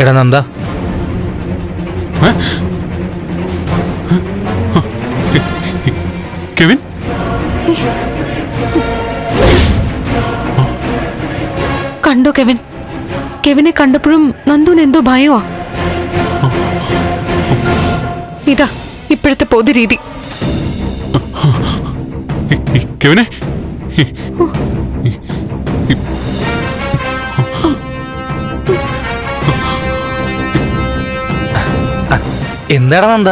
എടാ നന്ദ. കെവിൻ? കണ്ടോ കെവിൻ? കെവിനെ കണ്ടപ്പോഴും നന്ദുവിന് എന്തോ ഭയമാ ഇതാ ഇപ്പോഴത്തെ പൊതുരീതി കെവിനെ? എന്താടാ നന്ദ?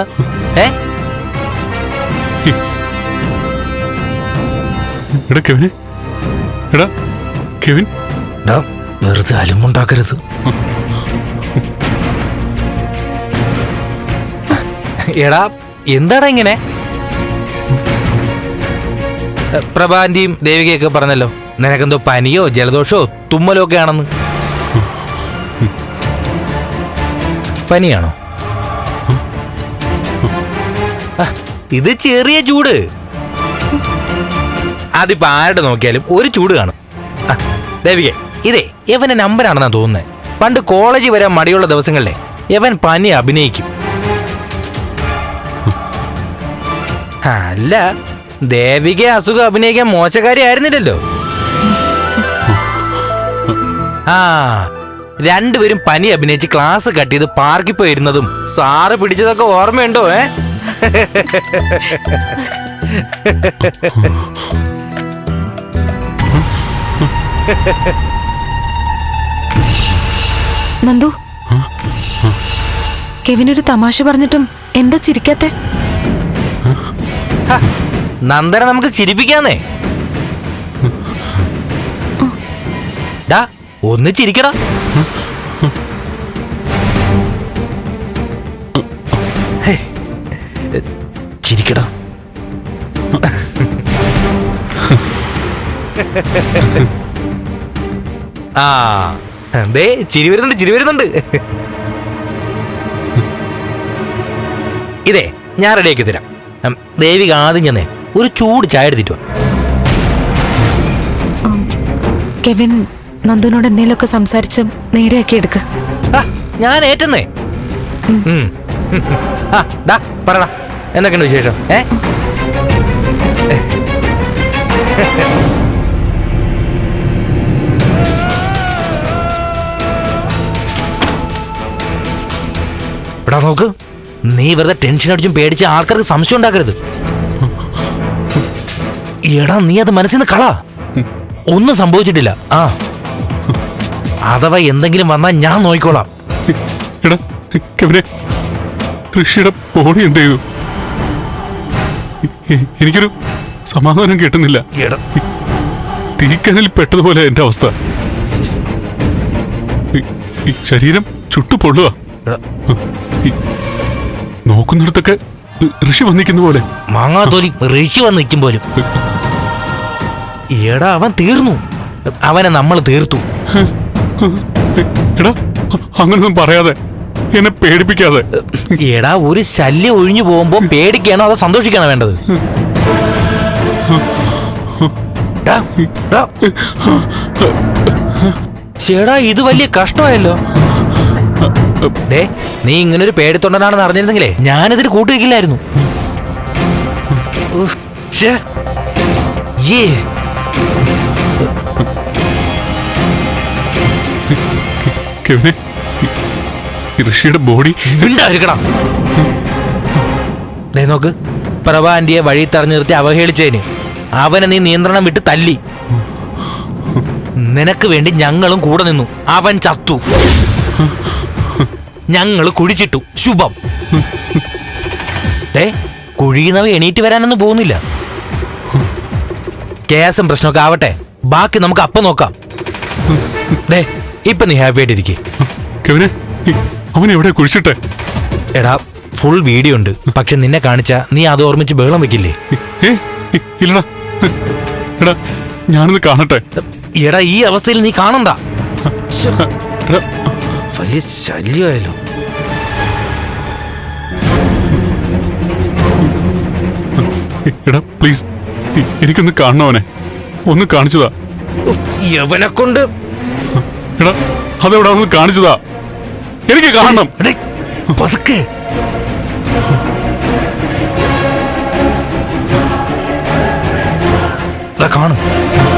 ഏ? എടാ കെവിനെ. എടാ കെവിൻ. വെറുതെ അലുമുണ്ടാക്കരുത്. എടാ എന്താടാ ഇങ്ങനെ? പ്രഭാന്റെയും പ്രഭാന്റിയും ദേവികയൊക്കെ പറഞ്ഞല്ലോ നിനക്കെന്തോ പനിയോ ജലദോഷോ തുമ്മലോ ഒക്കെ ആണെന്ന്. പനിയാണോ? ഇത് ചെറിയ ചൂട്. അതിപ്പോ ആരുടെ നോക്കിയാലും ഒരു ചൂട് കാണും. ദേവിക ഇതേ ഇവന്റെ നമ്പറാണെന്നാ തോന്നുന്നത് പണ്ട് കോളേജിൽ വരാൻ മടിയുള്ള ദിവസങ്ങളിലെ ഇവൻ പനി അഭിനയിക്കും. അല്ല ദേവിക അസുഖം അഭിനയിക്കാൻ മോശക്കാരി ആയിരുന്നില്ലല്ലോ. ആ രണ്ടുപേരും പനി അഭിനയിച്ച് ക്ലാസ് കട്ട് ചെയ്ത് പാർക്കിൽ പോയിരുന്നതും സാറ് പിടിച്ചതൊക്കെ ഓർമ്മയുണ്ടോ ഏ? നന്ദു. കെവിനൊരു തമാശ പറഞ്ഞിട്ടും എന്താ ചിരിക്കാത്തെ? നന്ദനെ നമുക്ക് ചിരിപ്പിക്കാന്നേ. ഡാ ഒന്ന് ചിരിക്കടാ. ചിരിക്കടാ. ആ ദേ ചിരി വരുന്നുണ്ട് ചിരി വരുന്നുണ്ട്. ഇതേ ഞാൻ റെഡിയാക്കി തരാം. ദേവിക ആദ്യം ചെന്നേ ഒരു ചൂട് ചായ എടുത്തിട്ട് കെവിൻ നന്ദുനോട് എന്തെങ്കിലുമൊക്കെ സംസാരിച്ച് നേരെയാക്കി എടുക്ക. ഞാൻ ഏറ്റെന്നേ. ആ ഡാ പറടാ. എന്തൊക്കെയുണ്ട് വിശേഷം? ഏ? എടാ നോക്ക്. നീ വെറുതെ ടെൻഷൻ അടിച്ചും പേടിച്ച് ആൾക്കാർക്ക് സംശയം ഉണ്ടാക്കരുത്. എടാ നീ അത് മനസ്സിൽ കള. ഒന്നും സംഭവിച്ചിട്ടില്ല. ആ. അഥവാ എന്തെങ്കിലും വന്നാൽ ഞാൻ നോക്കിക്കോളാം എടാ ഋഷിയുടെ ബോഡി എന്ത് ചെയ്തു? എനിക്കൊരു സമാധാനം കിട്ടുന്നില്ല. തീക്കനൽ പെട്ടതുപോലെ എന്റെ അവസ്ഥ. ശരീരം ചുട്ടു പൊള്ളുക എടാ നോക്കുന്നിടത്തൊക്കെ ഋഷി വന്നിക്കുന്ന പോലെ. മാങ്ങാത്തോലി ഋഷി വന്നിക്കും പോലും എടാ അവൻ തീർന്നു. അവനെ നമ്മൾ തീർത്തു. എടാ അങ്ങനൊന്നും പറയാതെ. എന്നെ പേടിപ്പിക്കാതെ എടാ ഒരു ശല്യം ഒഴിഞ്ഞു പോകുമ്പോ പേടിക്കാണോ അതോ സന്തോഷിക്കാണോ വേണ്ടത്. ചേടാ ഇത് വലിയ കഷ്ടമായല്ലോ ദേ നീ ഇങ്ങനൊരു പേടിത്തൊണ്ടനാണെന്ന് അറിഞ്ഞിരുന്നെങ്കിലേ ഞാനിതിന് കൂട്ടുവെക്കില്ലായിരുന്നു ഛേ. കെവിനെ ഋഷിയുടെ ബോഡി. നോക്ക് പ്രഭ ആന്റിയെ വഴി തറഞ്ഞു നിർത്തി അവഹേളിച്ചതിന് അവനെ നീ നിയന്ത്രണം വിട്ട് തല്ലി. നിനക്ക് വേണ്ടി ഞങ്ങളും കൂടെ നിന്നു. അവൻ ചത്തു. ഞങ്ങൾ കുഴിച്ചിട്ടു. ശുഭം. ഏ കുഴിയുന്നവ എണീറ്റ് വരാനൊന്നും പോകുന്നില്ല. കേസും പ്രശ്നമൊക്കെ ആവട്ടെ. ബാക്കി നമുക്ക് അപ്പം നോക്കാം. ദേ ഇപ്പൊ നീ ഹാപ്പി ആയിട്ടിരിക്കേ അവൻ എവിടെ കുഴിച്ചിട്ടെ? എടാ ഫുൾ വീഡിയോ ഉണ്ട്. പക്ഷെ നിന്നെ കാണിച്ച നീ അത് ഓർമ്മിച്ച് ബഹളം വെക്കില്ലേ? ഇല്ലടാ. എടാ ഞാനൊന്ന് കാണട്ടെ? എടാ ഈ അവസ്ഥയിൽ നീ കാണണ്ട. വലിയ ശല്യമായല്ലോ. എടാ പ്ലീസ് എനിക്കൊന്ന് കാണണവനെ ഒന്ന് കാണിച്ചതാ. യവനെ കൊണ്ട്. എടാ അതെവിടെ? ഒന്ന് കാണിച്ചതാ. എനിക്ക് കാണണം. പതുക്കെ. കാണും.